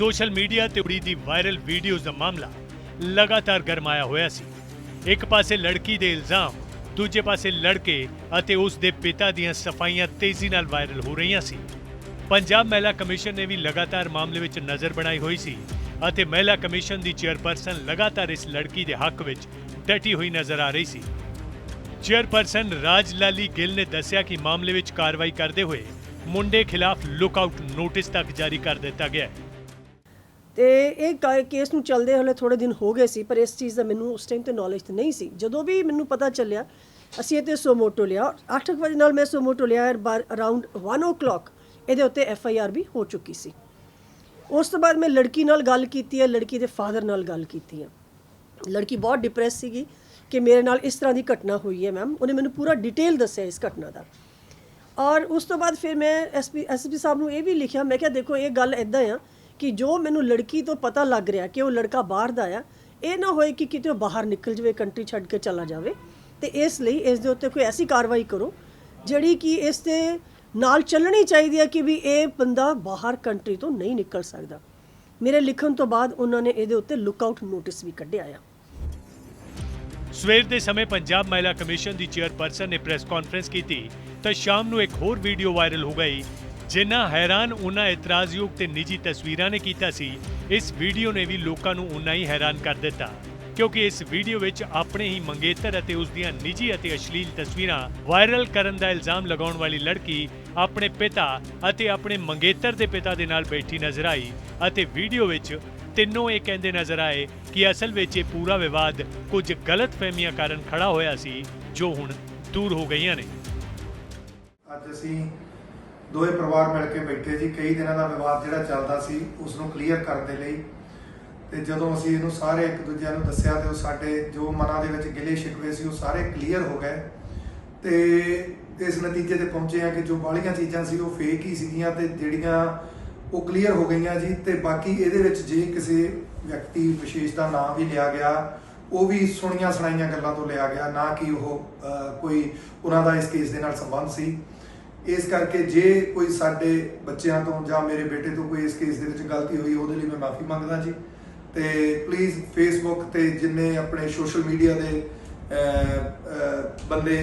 Social media ਤੇ ਉੜੀ ਦੀ viral videos ਦਾ ਮਾਮਲਾ ਲਗਾਤਾਰ ਗਰਮਾਇਆ ਹੋਇਆ ਸੀ। ਇੱਕ ਪਾਸੇ ਲੜਕੀ ਦੇ ਇਲਜ਼ਾਮ, ਦੂਜੇ ਪਾਸੇ ਲੜਕੇ ਅਤੇ ਉਸ ਦੇ ਪਿਤਾ ਦੀਆਂ ਸਫਾਈਆਂ ਤੇਜ਼ੀ ਨਾਲ ਵਾਇਰਲ ਹੋ ਰਹੀਆਂ ਸੀ। ਪੰਜਾਬ ਮਹਿਲਾ ਕਮਿਸ਼ਨ ਨੇ ਵੀ ਲਗਾਤਾਰ ਮਾਮਲੇ ਵਿੱਚ ਨਜ਼ਰ ਬਣਾਈ ਹੋਈ ਸੀ ਅਤੇ ਮਹਿਲਾ ਕਮਿਸ਼ਨ ਦੀ ਚੇਅਰਪਰਸਨ ਲਗਾਤਾਰ ਇਸ ਲੜਕੀ ਦੇ ਹੱਕ ਵਿੱਚ ਡਟੀ ਹੋਈ ਨਜ਼ਰ ਆ ਰਹੀ ਸੀ। ਚੇਅਰਪਰਸਨ ਰਾਜ ਲਾਲੀ ਗਿੱਲ ਨੇ ਦੱਸਿਆ ਕਿ ਮਾਮਲੇ ਵਿੱਚ ਕਾਰਵਾਈ ਕਰਦੇ ਹੋਏ ਮੁੰਡੇ ਖਿਲਾਫ ਲੁੱਕਆਊਟ ਨੋਟਿਸ ਤੱਕ ਜਾਰੀ ਕਰ ਦਿੱਤਾ ਗਿਆ ਹੈ। ਤੇ ਇਹ ਕ ਕੇਸ ਨੂੰ ਚੱਲਦੇ ਹਲੇ ਥੋੜੇ ਦਿਨ ਹੋ ਗਏ ਸੀ, ਪਰ ਇਸ ਚੀਜ਼ ਦਾ ਮੈਨੂੰ ਉਸ ਟਾਈਮ ਤੇ ਨੌਲੇਜ ਤੇ ਨਹੀਂ ਸੀ। ਜਦੋਂ ਵੀ ਮੈਨੂੰ ਪਤਾ ਚੱਲਿਆ, ਅਸੀਂ ਇਹ ਤੇ ਸੋਮੋਟੋ ਲਿਆ ਔਰ ਅੱਠ ਕੁ ਵਜੇ ਨਾਲ ਮੈਂ ਸੋਮੋਟੋ ਲਿਆ ਅਰਾਊਂਡ 1:00 ਇਹਦੇ ਉੱਤੇ ਐਫ ਆਈ ਆਰ ਵੀ ਹੋ ਚੁੱਕੀ ਸੀ। ਉਸ ਤੋਂ ਬਾਅਦ ਮੈਂ ਲੜਕੀ ਨਾਲ ਗੱਲ ਕੀਤੀ ਹੈ, ਲੜਕੀ ਦੇ ਫਾਦਰ ਨਾਲ ਗੱਲ ਕੀਤੀ ਹੈ। ਲੜਕੀ ਬਹੁਤ ਡਿਪਰੈਸ ਸੀਗੀ ਕਿ ਮੇਰੇ ਨਾਲ ਇਸ ਤਰ੍ਹਾਂ ਦੀ ਘਟਨਾ ਹੋਈ ਹੈ ਮੈਮ ਉਹਨੇ ਮੈਨੂੰ ਪੂਰਾ ਡਿਟੇਲ ਦੱਸਿਆ ਇਸ ਘਟਨਾ ਦਾ। ਔਰ ਉਸ ਤੋਂ ਬਾਅਦ ਫਿਰ ਮੈਂ ਐਸਪੀ ਐਸਪੀ ਸਾਹਿਬ ਨੂੰ ਇਹ ਵੀ ਲਿਖਿਆ, ਮੈਂ ਕਿਹਾ ਦੇਖੋ ਇਹ ਗੱਲ ਇਦਾਂ ਆ ਕਿ ਜੋ ਮੈਨੂੰ ਲੜਕੀ ਤੋਂ ਪਤਾ ਲੱਗ ਰਿਹਾ ਕਿ ਉਹ ਲੜਕਾ ਬਾਹਰ ਦਾ ਆ, ਇਹ ਨਾ ਹੋਏ ਕਿ ਕਿਤੇ ਉਹ ਬਾਹਰ ਨਿਕਲ ਜਾਵੇ, ਕੰਟਰੀ ਛੱਡ ਕੇ ਚਲਾ ਜਾਵੇ। ਤੇ ਇਸ ਲਈ ਇਸ ਦੇ ਉੱਤੇ ਕੋਈ ਐਸੀ ਕਾਰਵਾਈ ਕਰੋ, ਜਿਹੜੀ ਕਿ ਇਸ ਤੇ ਨਾਲ ਚੱਲਣੀ ਚਾਹੀਦੀ ਹੈ ਕਿ ਵੀ ਇਹ ਬੰਦਾ ਬਾਹਰ ਕੰਟਰੀ ਤੋਂ ਨਹੀਂ ਨਿਕਲ ਸਕਦਾ। ਮੇਰੇ ਲਿਖਣ ਤੋਂ ਬਾਅਦ ਉਹਨਾਂ ਨੇ ਇਹਦੇ ਉੱਤੇ ਲੁੱਕਆਊਟ ਨੋਟਿਸ ਵੀ ਕੱਢਿਆ ਆ। ਸਵੇਰ ਦੇ ਸਮੇਂ ਪੰਜਾਬ ਮਹਿਲਾ ਕਮਿਸ਼ਨ ਦੀ ਚੇਅਰਪਰਸਨ ਨੇ ਪ੍ਰੈਸ ਕਾਨਫਰੰਸ ਕੀਤੀ ਤਾਂ ਸ਼ਾਮ ਨੂੰ ਇੱਕ ਹੋਰ ਵੀਡੀਓ ਵਾਇਰਲ ਹੋ ਗਈ। ਜਿੰਨਾ ਹੈਰਾਨ ਉਹਨਾਂ ਇਤਰਾਜ਼ਯੋਗ ਤੇ ਨਿੱਜੀ ਤਸਵੀਰਾਂ ਨੇ ਕੀਤਾ ਸੀ। ਇਸ ਵੀਡੀਓ ਨੇ ਵੀ ਲੋਕਾਂ ਨੂੰ ਉਨਾ ਹੀ ਹੈਰਾਨ ਕਰ ਦਿੱਤਾ। ਕਿਉਂਕਿ ਇਸ ਵੀਡੀਓ ਵਿੱਚ ਆਪਣੇ ਹੀ ਮੰਗੇਤਰ ਅਤੇ ਉਸ ਦੀਆਂ ਨਿੱਜੀ ਅਤੇ ਅਸ਼ਲੀਲ ਤਸਵੀਰਾਂ ਵਾਇਰਲ ਕਰਨ ਦਾ ਇਲਜ਼ਾਮ ਲਗਾਉਣ ਵਾਲੀ ਲੜਕੀ ਆਪਣੇ ਪਿਤਾ ਅਤੇ ਆਪਣੇ ਮੰਗੇਤਰ ਦੇ ਪਿਤਾ ਦੇ ਨਾਲ ਬੈਠੀ ਨਜ਼ਰ ਆਈ ਅਤੇ ਵੀਡੀਓ ਵਿੱਚ ਤਿੰਨੋਂ ਇਹ ਕਹਿੰਦੇ ਨਜ਼ਰ ਆਏ ਕਿ ਅਸਲ ਵਿੱਚ ਇਹ ਪੂਰਾ ਵਿਵਾਦ ਕੁਝ ਗਲਤ ਫਹਿਮੀਆਂ ਕਾਰਨ ਖੜਾ ਹੋਇਆ ਸੀ, ਜੋ ਹੁਣ ਦੂਰ ਹੋ ਗਈਆਂ ਨੇ। ਅੱਜ ਅਸੀਂ ਦੋਵੇਂ ਪਰਿਵਾਰ ਮਿਲ ਕੇ ਬੈਠੇ ਜੀ। ਕਈ ਦਿਨਾਂ ਦਾ ਵਿਵਾਦ ਜਿਹੜਾ ਚੱਲਦਾ ਸੀ ਉਸ ਨੂੰ ਕਲੀਅਰ ਕਰਨ ਦੇ ਲਈ। ਤੇ ਜਦੋਂ ਅਸੀਂ ਇਹਨੂੰ ਸਾਰੇ ਇੱਕ ਦੂਜਿਆਂ ਨੂੰ ਦੱਸਿਆ ਤੇ ਉਹ ਸਾਡੇ ਜੋ ਮਨਾਂ ਦੇ ਵਿੱਚ ਗਿਲੇ ਸ਼ਿਕਵੇ ਸੀ, ਉਹ ਸਾਰੇ ਕਲੀਅਰ ਹੋ ਗਏ। ਤੇ ਇਸ ਨਤੀਜੇ ਤੇ ਪਹੁੰਚੇ ਆ ਕਿ ਜੋ ਬਾਹਲੀਆਂ ਚੀਜ਼ਾਂ ਸੀ, ਉਹ ਫੇਕ ਹੀ ਸੀਗੀਆਂ ਤੇ ਜਿਹੜੀਆਂ ਉਹ ਕਲੀਅਰ ਹੋ ਗਈਆਂ ਜੀ। ਤੇ ਬਾਕੀ ਇਹਦੇ ਵਿੱਚ ਜੇ ਕਿਸੇ ਵਿਅਕਤੀ ਵਿਸ਼ੇਸ਼ ਦਾ ਨਾਮ ਵੀ ਲਿਆ ਗਿਆ, ਉਹ ਵੀ ਸੁਣੀਆਂ ਸੁਣਾਈਆਂ ਗੱਲਾਂ ਤੋਂ ਲਿਆ ਗਿਆ, ਨਾ ਕਿ ਉਹ ਕੋਈ ਉਹਨਾਂ ਦਾ ਇਸ ਕੇਸ ਦੇ ਨਾਲ ਸੰਬੰਧ ਸੀ। ਇਸ ਕਰਕੇ ਜੇ ਕੋਈ ਸਾਡੇ ਬੱਚਿਆਂ ਤੋਂ ਜਾਂ ਮੇਰੇ ਬੇਟੇ ਤੋਂ ਕੋਈ ਇਸ ਕੇਸ ਦੇ ਵਿੱਚ ਗਲਤੀ ਹੋਈ, ਉਹਦੇ ਲਈ ਮੈਂ ਮਾਫੀ ਮੰਗਦਾ ਜੀ। ਤੇ ਪਲੀਜ਼ ਫੇਸਬੁੱਕ ਤੇ ਜਿੰਨੇ ਆਪਣੇ ਸੋਸ਼ਲ ਮੀਡੀਆ ਦੇ ਬੰਦੇ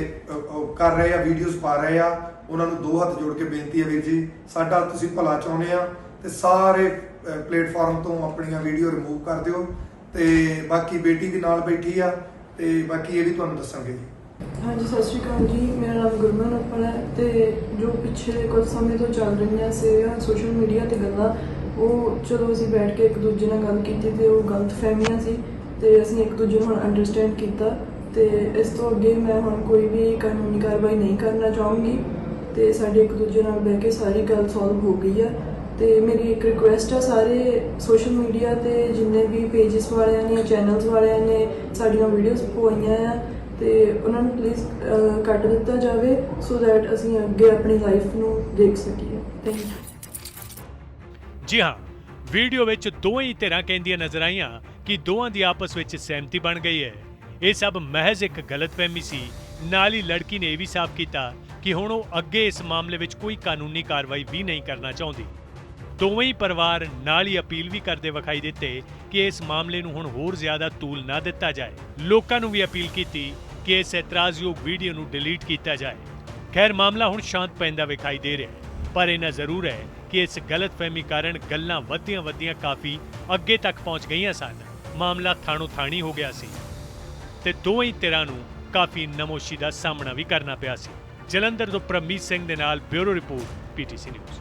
ਕਰ ਰਹੇ ਆ ਵੀਡੀਓਜ਼ ਪਾ ਰਹੇ ਆ, ਉਹਨਾਂ ਨੂੰ ਦੋ ਹੱਥ ਜੋੜ ਕੇ ਬੇਨਤੀ ਹੈ ਵੀਰ ਜੀ, ਸਾਡਾ ਤੁਸੀਂ ਭਲਾ ਚਾਹੁੰਦੇ ਆ ਤੇ ਸਾਰੇ ਪਲੇਟਫਾਰਮ ਤੋਂ ਆਪਣੀਆਂ ਵੀਡੀਓ ਰਿਮੂਵ ਕਰ ਦਿਓ। ਤੇ ਬਾਕੀ ਬੇਟੀ ਵੀ ਨਾਲ ਬੈਠੀ ਆ, ਤੇ ਬਾਕੀ ਇਹ ਵੀ ਤੁਹਾਨੂੰ ਦੱਸਾਂਗੇ ਜੀ। ਹਾਂਜੀ, ਸਤਿ ਸ਼੍ਰੀ ਅਕਾਲ ਜੀ। ਮੇਰਾ ਨਾਮ ਗੁਰਮਨ ਉੱਪਲ ਹੈ ਤੇ ਜੋ ਪਿਛਲੇ ਕੁਝ ਸਮੇਂ ਤੋਂ ਚੱਲ ਰਹੀਆਂ ਸੀਗੀਆਂ ਸੋਸ਼ਲ ਮੀਡੀਆ ਤੇ ਗੱਲਾਂ, ਉਹ ਜਦੋਂ ਅਸੀਂ ਬੈਠ ਕੇ ਇੱਕ ਦੂਜੇ ਨਾਲ ਗੱਲ ਕੀਤੀ ਤੇ ਉਹ ਗਲਤ ਫਹਿਮੀਆਂ ਸੀ ਤੇ ਅਸੀਂ ਇੱਕ ਦੂਜੇ ਨੂੰ ਹੁਣ ਅੰਡਰਸਟੈਂਡ ਕੀਤਾ ਤੇ ਇਸ ਤੋਂ ਅੱਗੇ ਮੈਂ ਹੁਣ ਕੋਈ ਵੀ ਕਾਨੂੰਨੀ ਕਾਰਵਾਈ ਨਹੀਂ ਕਰਨਾ ਚਾਹੂੰਗੀ ਤੇ ਸਾਡੇ ਇੱਕ ਦੂਜੇ ਨਾਲ ਬਹਿ ਕੇ ਸਾਰੀ ਗੱਲ ਸੋਲਵ ਹੋ ਗਈ ਆ। ਤੇ ਮੇਰੀ ਇੱਕ ਰਿਕੁਐਸਟ ਆ ਸਾਰੇ ਸੋਸ਼ਲ ਮੀਡੀਆ ਤੇ ਜਿੰਨੇ ਵੀ ਪੇजेस ਵਾਲਿਆਂ ਨੇ ਚੈਨਲਸ ਵਾਲਿਆਂ ਨੇ ਸਾਡੀਆਂ ਵੀਡੀਓਜ਼ ਪਵਾਈਆਂ ਆ ਤੇ ਉਹਨਾਂ ਨੂੰ ਪਲੀਜ਼ ਕੱਟ ਦਿੱਤਾ ਜਾਵੇ ਸੋ ਦੈਟ ਅਸੀਂ ਅੱਗੇ ਆਪਣੀ ਲਾਈਫ ਨੂੰ ਦੇਖ ਸਕੀਏ। ਥੈਂਕ ਯੂ ਜੀ ਹਾਂ ਵੀਡੀਓ ਵਿੱਚ ਦੋਵੇਂ ਹੀ ਧਿਰਾਂ ਕਹਿੰਦੀਆਂ ਨਜ਼ਰ ਆਈਆਂ ਕਿ ਦੋਵਾਂ ਦੀ ਆਪਸ ਵਿੱਚ ਸਹਿਮਤੀ ਬਣ ਗਈ ਹੈ। ਇਹ ਸਭ ਮਹਿਜ਼ ਇੱਕ ਗਲਤਫਹਿਮੀ ਸੀ। ਨਾਲ ਹੀ ਲੜਕੀ ਨੇ ਇਹ ਵੀ ਸਾਫ਼ ਕੀਤਾ ਕਿ ਹੁਣ ਉਹ ਅੱਗੇ ਇਸ ਮਾਮਲੇ ਵਿੱਚ ਕੋਈ ਕਾਨੂੰਨੀ ਕਾਰਵਾਈ ਵੀ ਨਹੀਂ ਕਰਨਾ ਚਾਹੁੰਦੀ। ਦੋਵੇਂ ਹੀ ਪਰਿਵਾਰ ਨਾਲ ਹੀ ਅਪੀਲ ਵੀ ਕਰਦੇ ਵਿਖਾਈ ਦਿੱਤੇ ਕਿ ਇਸ ਮਾਮਲੇ ਨੂੰ ਹੁਣ ਹੋਰ ਜ਼ਿਆਦਾ ਤੂਲ ਨਾ ਦਿੱਤਾ ਜਾਏ। ਲੋਕਾਂ ਨੂੰ ਵੀ ਅਪੀਲ ਕੀਤੀ ਕਿ ਇਸ ਇਤਰਾਜ਼ਯੋਗ ਵੀਡੀਓ ਨੂੰ ਡਿਲੀਟ ਕੀਤਾ ਜਾਏ। ਖੈਰ, ਮਾਮਲਾ ਹੁਣ ਸ਼ਾਂਤ ਪੈਂਦਾ ਵਿਖਾਈ ਦੇ ਰਿਹਾ ਹੈ, ਪਰ ਇਹਨਾਂ ਜ਼ਰੂਰ ਹੈ ਕਿ ਇਸ ਗਲਤਫਹਿਮੀ ਕਾਰਨ ਗੱਲਾਂ ਵੱਧੀਆਂ ਵੱਧੀਆਂ ਕਾਫੀ ਅੱਗੇ ਤੱਕ ਪਹੁੰਚ ਗਈਆਂ ਸਨ। ਮਾਮਲਾ ਥਾਣੋ ਥਾਣੀ ਹੋ ਗਿਆ ਸੀ ਤੇ ਦੋਵੇਂ ਧਿਰਾਂ ਨੂੰ ਕਾਫੀ ਨਮੋਸ਼ੀ ਦਾ ਸਾਹਮਣਾ ਵੀ ਕਰਨਾ ਪਿਆ ਸੀ। ਜਲੰਧਰ ਤੋਂ ਪ੍ਰਮੀਤ ਸਿੰਘ ਦੇ ਨਾਲ ਬਿਊਰੋ ਰਿਪੋਰਟ, ਪੀਟੀਸੀ ਨਿਊਜ਼।